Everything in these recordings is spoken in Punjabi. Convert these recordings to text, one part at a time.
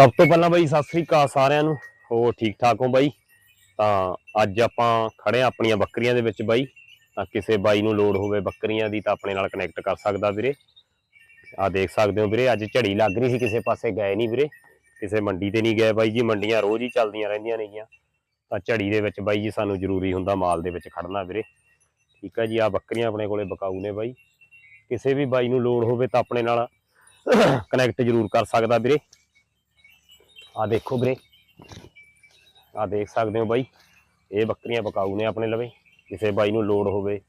ਸਭ ਤੋਂ ਪਹਿਲਾਂ ਬਾਈ, ਸਤਿ ਸ੍ਰੀ ਅਕਾਲ ਸਾਰਿਆਂ ਨੂੰ। ਹੋਰ ਠੀਕ ਠਾਕ ਹੋ ਬਾਈ? ਤਾਂ ਅੱਜ ਆਪਾਂ ਖੜੇ ਆਂ ਆਪਣੀਆਂ ਬੱਕਰੀਆਂ ਦੇ ਵਿੱਚ ਬਾਈ। ਤਾਂ ਕਿਸੇ ਬਾਈ ਨੂੰ ਲੋੜ ਹੋਵੇ ਬੱਕਰੀਆਂ ਦੀ ਤਾਂ ਆਪਣੇ ਨਾਲ ਕਨੈਕਟ ਕਰ ਸਕਦਾ ਵੀਰੇ। ਆ ਦੇਖ ਸਕਦੇ ਹੋ ਵੀਰੇ, ਅੱਜ ਝੜੀ ਲੱਗ ਰਹੀ ਸੀ, ਕਿਸੇ ਪਾਸੇ ਗਏ ਨਹੀਂ ਵੀਰੇ। ਕਿਸੇ ਮੰਡੀ ਤੇ ਨਹੀਂ ਗਏ ਬਾਈ ਜੀ, ਮੰਡੀਆਂ ਰੋਜ਼ ਹੀ ਚੱਲਦੀਆਂ ਰਹਿੰਦੀਆਂ ਨੇਗੀਆਂ। ਤਾਂ ਝੜੀ ਦੇ ਵਿੱਚ ਬਾਈ ਜੀ, ਸਾਨੂੰ ਜ਼ਰੂਰੀ ਹੁੰਦਾ ਮਾਲ ਦੇ ਵਿੱਚ ਖੜਨਾ ਵੀਰੇ। ਠੀਕ ਹੈ ਜੀ ਆ ਬੱਕਰੀਆਂ ਆਪਣੇ ਕੋਲੇ ਬਕਾਊ ਨੇ ਬਾਈ। ਕਿਸੇ ਵੀ ਬਾਈ ਨੂੰ ਲੋੜ ਹੋਵੇ ਤਾਂ ਆਪਣੇ ਨਾਲ ਕਨੈਕਟ ਜ਼ਰੂਰ ਕਰ ਸਕਦਾ ਵੀਰੇ। ਆ ਦੇਖੋ ਵੀਰੇ। ਆ ਦੇਖ ਸਕਦੇ ਹੋ ਬਾਈ। ਇਹ ਬੱਕਰੀਆਂ ਬਕਾਊ ਨੇ ਆਪਣੇ ਲਵੇ। ਕਿਸੇ ਬਾਈ ਨੂੰ ਲੋੜ ਹੋਵੇ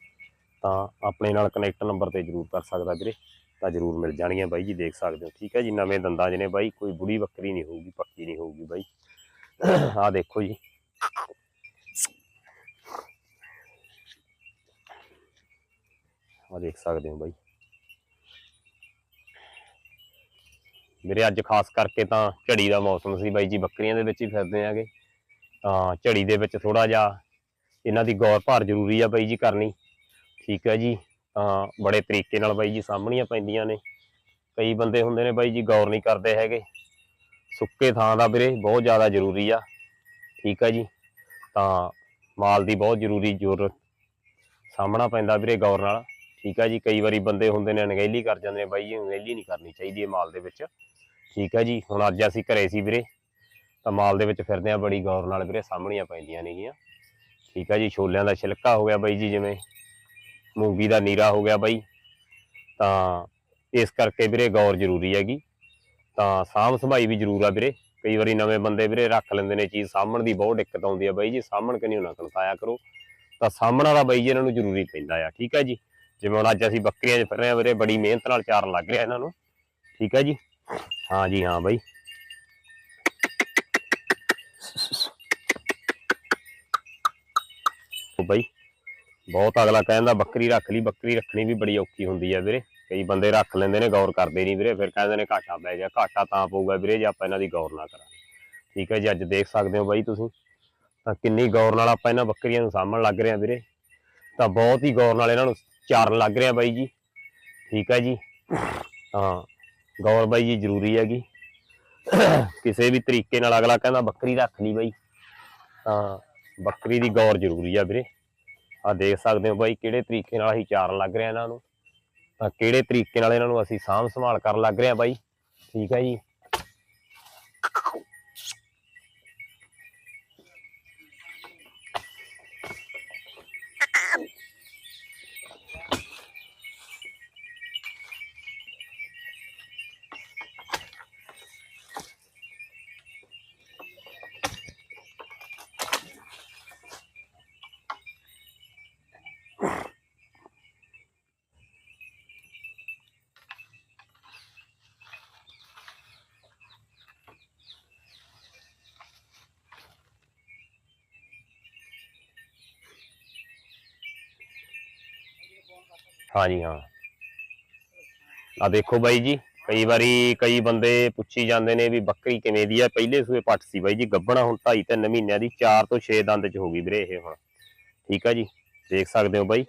ਤਾਂ ਆਪਣੇ ਨਾਲ ਕਨੈਕਟ ਨੰਬਰ ਤੇ ਜ਼ਰੂਰ ਕਰ ਸਕਦਾ ਵੀਰੇ। ਤਾਂ ਜ਼ਰੂਰ ਮਿਲ ਜਾਣਗੀਆਂ ਬਾਈ ਜੀ, ਦੇਖ ਸਕਦੇ ਹੋ। ਠੀਕ ਹੈ ਜੀ, ਨਵੇਂ ਦੰਦਾਂ ਜਿਹਨੇ ਬਾਈ। ਕੋਈ ਬੁੜੀ ਬੱਕਰੀ ਨਹੀਂ ਹੋਊਗੀ, ਪੱਕੀ ਨਹੀਂ ਹੋਊਗੀ ਬਾਈ। ਆ ਦੇਖੋ ਜੀ। ਆ ਦੇਖ ਸਕਦੇ ਹੋ ਬਾਈ। ਵੀਰੇ ਅੱਜ ਖਾਸ ਕਰਕੇ ਤਾਂ ਝੜੀ ਦਾ ਮੌਸਮ ਸੀ ਬਾਈ ਜੀ, ਬੱਕਰੀਆਂ ਦੇ ਵਿੱਚ ਹੀ ਫਿਰਦੇ ਆਗੇ। ਤਾਂ ਝੜੀ ਦੇ ਵਿੱਚ ਥੋੜਾ ਜਿਹਾ ਇਹਨਾਂ ਦੀ ਗੌਰ ਭਾਰ ਜ਼ਰੂਰੀ ਆ ਬਾਈ ਜੀ ਕਰਨੀ। ਠੀਕ ਹੈ ਜੀ, ਤਾਂ ਬੜੇ ਤਰੀਕੇ ਨਾਲ ਬਾਈ ਜੀ ਸਾਹਮਣੀਆਂ ਪੈਂਦੀਆਂ ਨੇ। ਕਈ ਬੰਦੇ ਹੁੰਦੇ ਨੇ ਬਾਈ ਜੀ ਗੌਰ ਨਹੀਂ ਕਰਦੇ ਹੈਗੇ। ਸੁੱਕੇ ਥਾਂ ਦਾ ਵੀਰੇ ਬਹੁਤ ਜ਼ਿਆਦਾ ਜ਼ਰੂਰੀ ਆ। ਠੀਕ ਹੈ ਜੀ, ਤਾਂ ਮਾਲ ਦੀ ਬਹੁਤ ਜ਼ਰੂਰੀ ਜ਼ਰੂਰਤ ਸਾਹਮਣਾ ਪੈਂਦਾ ਵੀਰੇ ਗੌਰ ਨਾਲ। ਠੀਕ ਆ ਜੀ, ਕਈ ਵਾਰੀ ਬੰਦੇ ਹੁੰਦੇ ਨੇ ਅਣਗਹਿਲੀ ਕਰ ਜਾਂਦੇ ਨੇ ਬਾਈ ਜੀ, ਅਣਗਹਿਲੀ ਨਹੀਂ ਕਰਨੀ ਚਾਹੀਦੀ ਇਹ ਮਾਲ ਦੇ ਵਿੱਚ। ਠੀਕ ਹੈ ਜੀ, ਹੁਣ ਅੱਜ ਅਸੀਂ ਘਰੇ ਸੀ ਵੀਰੇ। ਤਾਂ ਮਾਲ ਦੇ ਵਿੱਚ ਫਿਰਦੇ ਆ, ਬੜੀ ਗੌਰ ਨਾਲ ਵੀਰੇ, ਸਾਹਮਣੀਆਂ ਪੈਂਦੀਆਂ ਨੇਗੀਆਂ। ਠੀਕ ਹੈ ਜੀ, ਛੋਲਿਆਂ ਦਾ ਛਿਲਕਾ ਹੋ ਗਿਆ ਬਾਈ ਜੀ, ਜਿਵੇਂ ਮੂੰਗੀ ਦਾ ਨੀਰਾ ਹੋ ਗਿਆ ਬਾਈ। ਤਾਂ ਇਸ ਕਰਕੇ ਵੀਰੇ ਗੌਰ ਜ਼ਰੂਰੀ ਹੈਗੀ। ਤਾਂ ਸਾਂਭ ਸੰਭਾਈ ਵੀ ਜ਼ਰੂਰ ਆ ਵੀਰੇ। ਕਈ ਵਾਰੀ ਨਵੇਂ ਬੰਦੇ ਵੀਰੇ ਰੱਖ ਲੈਂਦੇ ਨੇ, ਚੀਜ਼ ਸਾਂਭਣ ਦੀ ਬਹੁਤ ਦਿੱਕਤ ਆਉਂਦੀ ਆ ਬਾਈ ਜੀ। ਸਾਹਮਣ ਕਿ ਨਹੀਂ ਉਹਨਾਂ ਕਣਤਾਇਆ ਕਰੋ। ਤਾਂ ਸਾਂਭਣਾ ਦਾ ਬਾਈ ਜੀ, ਇਹਨਾਂ ਨੂੰ ਜ਼ਰੂਰੀ ਪੈਂਦਾ ਆ। ਠੀਕ ਹੈ ਜੀ। ਜਿਵੇਂ ਹੁਣ ਅੱਜ ਅਸੀਂ ਬੱਕਰੀਆਂ 'ਚ ਫਿਰ ਰਹੇ ਆ ਵੀਰੇ, ਬੜੀ ਮਿਹਨਤ ਨਾਲ ਚਾਰ ਲੱਗ ਰਿਹਾ ਇਹਨਾਂ ਨੂੰ। ਠੀਕ ਹੈ ਜੀ। ਹਾਂ ਜੀ, ਹਾਂ ਬਾਈ। ਉਹ ਬਾਈ, ਬਹੁਤ ਅਗਲਾ ਕਹਿੰਦਾ ਬੱਕਰੀ ਰੱਖ ਲਈ, ਬੱਕਰੀ ਰੱਖਣੀ ਵੀ ਬੜੀ ਔਖੀ ਹੁੰਦੀ ਆ ਵੀਰੇ। ਕਈ ਬੰਦੇ ਰੱਖ ਲੈਂਦੇ ਨੇ, ਗੌਰ ਕਰਦੇ ਨਹੀਂ ਵੀਰੇ, ਫਿਰ ਕਹਿੰਦੇ ਨੇ ਘਾਟਾ ਪੈ ਗਿਆ, ਘਾਟਾ ਤਾਂ ਪਊਗਾ ਵੀਰੇ ਜੇ ਆਪਾਂ ਇਹਨਾਂ ਦੀ ਗੌਰ ਨਾ ਕਰਾਂਗੇ। ਠੀਕ ਹੈ ਜੀ, ਅੱਜ ਦੇਖ ਸਕਦੇ ਹੋ ਬਾਈ ਤੁਸੀਂ। ਤਾਂ ਕਿੰਨੀ ਗੌਰ ਨਾਲ ਆਪਾਂ ਇਹਨਾਂ ਬੱਕਰੀਆਂ ਨੂੰ ਸਾਂਭਣ ਲੱਗ ਰਹੇ ਆ ਵੀਰੇ। ਤਾਂ ਬਹੁਤ ਹੀ ਗੌਰ ਨਾਲ ਇਹਨਾਂ ਨੂੰ ਚਾਰਨ ਲੱਗ ਰਹੇ ਆ ਬਾਈ ਜੀ। ਠੀਕ ਹੈ ਜੀ। ਹਾਂ। ਗੌਰ ਬਾਈ ਜੀ, ਜ਼ਰੂਰੀ ਹੈਗੀ। ਕਿਸੇ ਵੀ ਤਰੀਕੇ ਨਾਲ ਅਗਲਾ ਕਹਿੰਦਾ ਬੱਕਰੀ ਰੱਖ ਲਈ ਬਾਈ। ਤਾਂ ਬੱਕਰੀ ਦੀ ਗੌਰ ਜ਼ਰੂਰੀ ਆ ਵੀਰੇ। ਆ ਦੇਖ ਸਕਦੇ ਹੋ ਬਾਈ ਕਿਹੜੇ ਤਰੀਕੇ ਨਾਲ ਅਸੀਂ ਚਾਰਨ ਲੱਗ ਰਹੇ ਆ ਇਹਨਾਂ ਨੂੰ। ਤਾਂ ਕਿਹੜੇ ਤਰੀਕੇ ਨਾਲ ਇਹਨਾਂ ਨੂੰ ਅਸੀਂ ਸਾਂਭ ਸੰਭਾਲ ਕਰਨ ਲੱਗ ਰਹੇ ਆ ਬਾਈ। ਠੀਕ ਹੈ ਜੀ। ਹਾਂਜੀ, ਹਾਂ। ਆ ਦੇਖੋ ਬਾਈ ਜੀ, ਕਈ ਵਾਰੀ ਕਈ ਬੰਦੇ ਪੁੱਛੀ ਜਾਂਦੇ ਨੇ ਵੀ ਬੱਕਰੀ ਕਿਵੇਂ ਦੀ ਆ। ਪਹਿਲੇ ਸੂਏ ਪੱਟ ਸੀ ਬਾਈ ਜੀ ਗੱਬਣਾ ਹੁਣ 2.5 3 ਮਹੀਨਿਆਂ ਦੀ 4 ਤੋਂ 6 ਦੰਦ ਚ ਹੋ ਗਈ ਵੀਰੇ ਇਹ ਹੁਣ। ਠੀਕ ਆ ਜੀ, ਦੇਖ ਸਕਦੇ ਹੋ ਬਾਈ।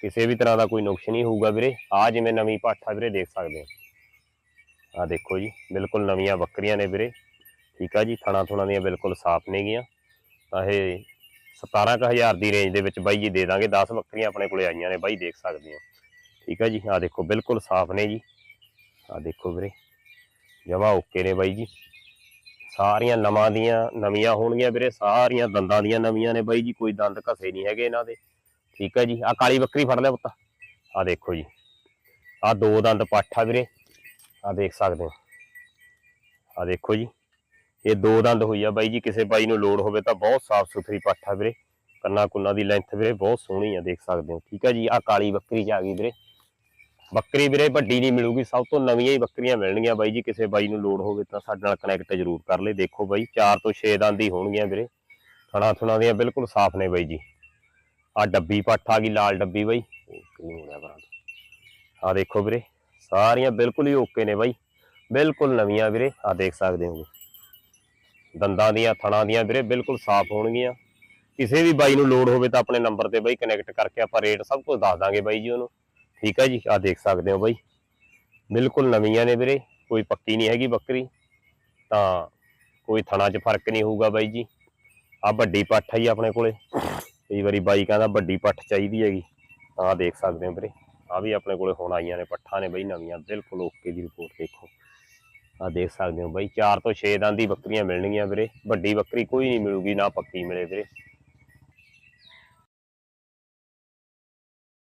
ਕਿਸੇ ਵੀ ਤਰ੍ਹਾਂ ਦਾ ਕੋਈ ਨੁਕਸ ਨਹੀਂ ਹੋਊਗਾ ਵੀਰੇ। ਆ ਜਿਵੇਂ ਨਵੀਂ ਪੱਠ ਆ ਵੀਰੇ, ਦੇਖ ਸਕਦੇ ਹੋ। ਆ ਦੇਖੋ ਜੀ, ਬਿਲਕੁਲ ਨਵੀਆਂ ਬੱਕਰੀਆਂ ਨੇ ਵੀਰੇ। ਠੀਕ ਆ ਜੀ ਥਣਾ ਥੁਣਾ ਦੀਆਂ ਬਿਲਕੁਲ ਸਾਫ਼ ਨੇਗੀਆਂ। ਤਾਂ ਇਹ 17000 ਦੀ ਰੇਂਜ ਦੇ ਵਿੱਚ ਬਾਈ ਜੀ ਦੇ ਦਾਂਗੇ। 10 ਬੱਕਰੀਆਂ ਆਪਣੇ ਕੋਲੇ ਆਈਆਂ ਨੇ, ਬਾਈ ਦੇਖ ਸਕਦੇ ਹੋ। ਠੀਕ ਹੈ ਜੀ ਆ ਦੇਖੋ, ਬਿਲਕੁਲ ਸਾਫ਼ ਨੇ ਜੀ। ਆ ਦੇਖੋ ਵੀਰੇ, ਜਮਾ ਓਕੇ ਨੇ ਬਾਈ ਜੀ। ਸਾਰੀਆਂ ਨਵਾਂ ਦੀਆਂ ਨਵੀਆਂ ਹੋਣਗੀਆਂ ਵੀਰੇ, ਸਾਰੀਆਂ ਦੰਦਾਂ ਦੀਆਂ ਨਵੀਆਂ ਨੇ ਬਾਈ ਜੀ, ਕੋਈ ਦੰਦ ਘਸੇ ਨਹੀਂ ਹੈਗੇ ਇਹਨਾਂ ਦੇ। ਠੀਕ ਹੈ ਜੀ ਆ ਕਾਲੀ ਬੱਕਰੀ ਫੜ ਲਿਆ ਪੁੱਤ। ਆ ਦੇਖੋ ਜੀ ਆ ਦੋ ਦੰਦ ਪੱਠ ਆ ਵੀਰੇ। ਆ ਦੇਖ ਸਕਦੇ ਹੋ। ਆ ਦੇਖੋ ਜੀ ਇਹ ਦੋ ਦੰਦ ਹੋਈ ਆ ਬਾਈ ਜੀ, ਕਿਸੇ ਬਾਈ ਨੂੰ ਲੋੜ ਹੋਵੇ ਤਾਂ ਬਹੁਤ ਸਾਫ਼ ਸੁਥਰੀ ਪੱਠ ਆ ਵੀਰੇ। ਕੰਨਾ ਕੁੰਨਾ ਦੀ ਲੈਂਥ ਵੀਰੇ ਬਹੁਤ ਸੋਹਣੀ ਆ, ਦੇਖ ਸਕਦੇ ਹੋ। ਠੀਕ ਆ ਜੀ ਆ ਕਾਲੀ ਬੱਕਰੀ ਚ ਆ ਗਈ ਵੀਰੇ। ਬੱਕਰੀ ਵੀਰੇ ਵੱਡੀ ਨਹੀਂ ਮਿਲੂਗੀ, ਸਭ ਤੋਂ ਨਵੀਆਂ ਹੀ ਬੱਕਰੀਆਂ ਮਿਲਣਗੀਆਂ ਬਾਈ ਜੀ, ਕਿਸੇ ਬਾਈ ਨੂੰ ਲੋੜ ਹੋਵੇ ਤਾਂ ਸਾਡੇ ਨਾਲ ਕਨੈਕਟ ਜ਼ਰੂਰ ਕਰ ਲੈ। ਦੇਖੋ ਬਾਈ 4 ਤੋਂ 6 ਦੰਦ ਹੀ ਹੋਣਗੀਆਂ ਵੀਰੇ। ਥਣਾ ਥੁਣਾ ਦੀਆਂ ਬਿਲਕੁਲ ਸਾਫ਼ ਨੇ ਬਾਈ ਜੀ। ਆ ਡੱਬੀ ਪੱਠ ਆ ਗਈ, ਲਾਲ ਡੱਬੀ ਬਾਈ। ਉਹ ਕਿੰਨੀ ਹੋਣਾ ਬਰਾਂ ਆ ਦੇਖੋ ਵੀਰੇ, ਸਾਰੀਆਂ ਬਿਲਕੁਲ ਹੀ ਓਕੇ ਨੇ ਬਾਈ। ਬਿਲਕੁਲ ਨਵੀਆਂ ਵੀਰੇ ਆ ਦੇਖ ਸਕਦੇ ਹੋ ਦੰਦਾਂ ਦੀਆਂ, ਥਣਾਂ ਦੀਆਂ ਵੀਰੇ ਬਿਲਕੁਲ ਸਾਫ਼ ਹੋਣਗੀਆਂ। ਕਿਸੇ ਵੀ ਬਾਈ ਨੂੰ ਲੋੜ ਹੋਵੇ ਤਾਂ ਆਪਣੇ ਨੰਬਰ ਤੇ ਬਾਈ ਕਨੈਕਟ ਕਰਕੇ ਆਪਾਂ ਰੇਟ ਸਭ ਕੁਝ ਦੱਸ ਦਾਂਗੇ ਬਾਈ ਜੀ ਉਹਨੂੰ। ਠੀਕ ਹੈ ਜੀ ਆ ਦੇਖ ਸਕਦੇ ਹੋ ਬਾਈ। ਬਿਲਕੁਲ ਨਵੀਆਂ ਨੇ ਵੀਰੇ, ਕੋਈ ਪੱਕੀ ਨਹੀਂ ਹੈਗੀ ਬੱਕਰੀ। ਤਾਂ ਕੋਈ ਥਣਾਂ 'ਚ ਫ਼ਰਕ ਨਹੀਂ ਹੋਊਗਾ ਬਾਈ ਜੀ। ਆ ਵੱਡੀ ਪੱਠ ਹੈ ਜੀ ਆਪਣੇ ਕੋਲੇ। ਕਈ ਵਾਰੀ ਬਾਈ ਕਹਿੰਦਾ ਵੱਡੀ ਪੱਠ ਚਾਹੀਦੀ ਹੈਗੀ। ਤਾਂ ਦੇਖ ਸਕਦੇ ਹੋ ਵੀਰੇ ਆ ਵੀ ਆਪਣੇ ਕੋਲੇ ਹੁਣ ਆਈਆਂ ਨੇ ਪੱਠਾਂ ਨੇ ਬਾਈ ਨਵੀਆਂ, ਬਿਲਕੁਲ ਓਕੇ ਦੀ ਰਿਪੋਰਟ ਦੇਖੋ। ਦੇਖ ਸਕਦੇ ਹੋ ਬਾਈ। 4 ਤੋਂ 6 ਦੰਦ ਦੀ ਬੱਕਰੀਆਂ ਮਿਲਣਗੀਆਂ ਵੀਰੇ। ਵੱਡੀ ਬੱਕਰੀ ਕੋਈ ਨਹੀਂ ਮਿਲੂਗੀ, ਨਾ ਪੱਕੀ ਮਿਲੇ ਵੀਰੇ।